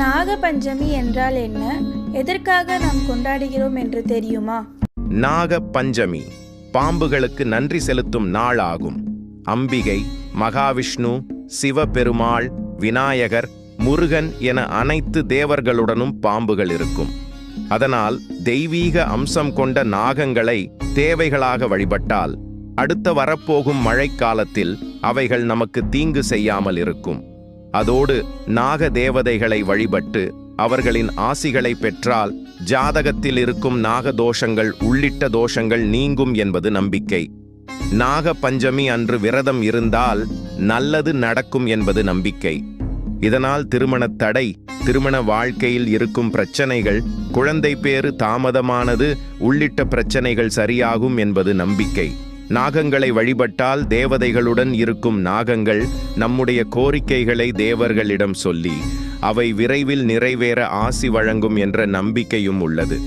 நாகபஞ்சமி என்றால் என்ன? எதற்காக நாம் கொண்டாடுகிறோம் என்று தெரியுமா? நாக பஞ்சமி பாம்புகளுக்கு நன்றி செலுத்தும் நாள் ஆகும் அம்பிகை மகாவிஷ்ணு சிவபெருமாள் விநாயகர் முருகன் என அனைத்து தேவர்களுடனும் பாம்புகள் இருக்கும். அதனால் தெய்வீக அம்சம் கொண்ட நாகங்களை தேவைகளாக வழிபட்டால் அடுத்த வரப்போகும் மழைக்காலத்தில் அவைகள் நமக்கு தீங்கு செய்யாமல் இருக்கும். அதோடு நாக தேவதைகளை வழிபட்டு அவர்களின் ஆசிகளை பெற்றால் ஜாதகத்தில் இருக்கும் நாக தோஷங்கள் உள்ளிட்ட தோஷங்கள் நீங்கும் என்பது நம்பிக்கை. நாக பஞ்சமி அன்று விரதம் இருந்தால் நல்லது நடக்கும் என்பது நம்பிக்கை. இதனால் திருமண தடை திருமண வாழ்க்கையில் இருக்கும் பிரச்சனைகள் குழந்தை பேறு தாமதமானது உள்ளிட்ட பிரச்சனைகள் சரியாகும் என்பது நம்பிக்கை. நாகங்களை வழிபட்டால் தேவதைகளுடன் இருக்கும் நாகங்கள் நம்முடைய கோரிக்கைகளை தேவர்களிடம் சொல்லி அவை விரைவில் நிறைவேற ஆசி வழங்கும் என்ற நம்பிக்கையும் உள்ளது.